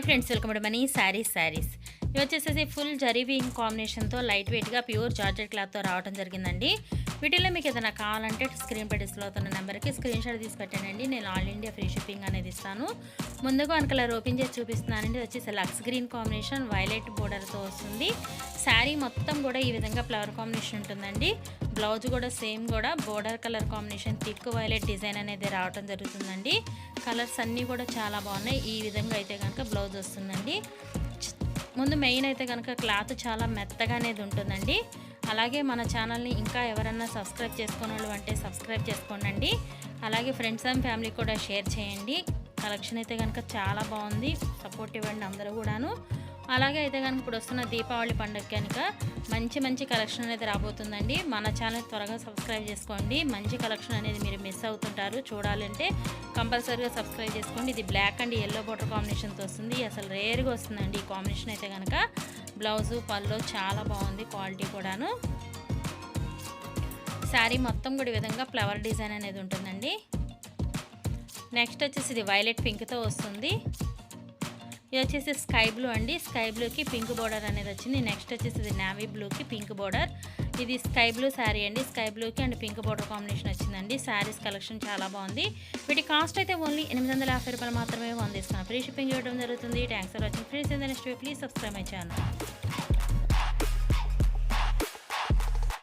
Hi friends welcome to money sarees sarees ఇవి వచ్చేసేసి full జరీవింగ్ కాంబినేషన్తో లైట్ వెయిట్గా ప్యూర్ జార్జెట్ క్లాత్తో రావడం జరిగిందండి. వీటిలో మీకు ఏదైనా కావాలంటే స్క్రీన్ పై డిస్ప్లే అవుతున్న నెంబర్కి స్క్రీన్ షాట్ తీసి పెట్టానండి నేను ఆల్ ఇండియా ఫ్రీ షిప్పింగ్ అనేది ఇస్తాను. ముందుగా వన్ కలర్ ఓపెన్ చేసి చూపిస్తున్నానండి. వచ్చేసి లక్స్ గ్రీన్ కాంబినేషన్ వైలెట్ బోర్డర్తో వస్తుంది. శారీ మొత్తం కూడా ఈ విధంగా ఫ్లవర్ కాంబినేషన్ ఉంటుందండి. బ్లౌజ్ కూడా సేమ్ కూడా border colour combination thick violet design అనేది రావడం జరుగుతుందండి. కలర్స్ అన్నీ కూడా చాలా బాగున్నాయి. ఈ విధంగా అయితే కనుక బ్లౌజ్ వస్తుందండి. ముందు మెయిన్ అయితే కనుక క్లాత్ చాలా మెత్తగా అనేది ఉంటుందండి. అలాగే మన ఛానల్ని ఇంకా ఎవరన్నా సబ్స్క్రైబ్ చేసుకున్న వాళ్ళు అంటే సబ్స్క్రైబ్ చేసుకోండి అలాగే ఫ్రెండ్స్ అండ్ ఫ్యామిలీ కూడా షేర్ చేయండి. కలెక్షన్ అయితే కనుక చాలా బాగుంది. సపోర్ట్ ఇవ్వండి అందరూ కూడాను. అలాగే అయితే కనుక ఇప్పుడు వస్తున్న దీపావళి పండుగ కనుక మంచి మంచి కలెక్షన్ అనేది రాబోతుందండి. మన ఛానల్ త్వరగా సబ్స్క్రైబ్ చేసుకోండి. మంచి కలెక్షన్ అనేది మీరు మిస్ అవుతుంటారు. చూడాలంటే కంపల్సరీగా సబ్స్క్రైబ్ చేసుకోండి. ఇది బ్లాక్ అండ్ ఎల్లో బోటర్ కాంబినేషన్తో వస్తుంది. అసలు రేర్గా వస్తుందండి ఈ కాంబినేషన్ అయితే కనుక. బ్లౌజు పళ్ళు చాలా బాగుంది క్వాలిటీ కూడాను. శారీ మొత్తం కూడా ఈ విధంగా ఫ్లవర్ డిజైన్ అనేది ఉంటుందండి. నెక్స్ట్ వచ్చేసి ఇది వైలెట్ పింక్తో వస్తుంది. ఇది వచ్చేసి స్కై బ్లూ అండి. స్కై బ్లూకి పింక్ బోర్డర్ అనేది వచ్చింది. నెక్స్ట్ వచ్చేసి ఇది నావీ బ్లూకి పింక్ బోర్డర్. ఇది స్కై బ్లూ శారీ అండి. స్కై బ్లూకి అండ్ పింక్ బోర్డర్ కాంబినేషన్ వచ్చిందండి. శారీస్ కలెక్షన్ చాలా బాగుంది. వీటి కాస్ట్ అయితే ఓన్లీ ఎనిమిది వందల యాభై రూపాయలు మాత్రమే పొందిస్తున్నాం ఫ్రీ షిప్పింగ్ ఇవ్వడం జరుగుతుంది. Thanks for watching. Free next please subscribe my channel.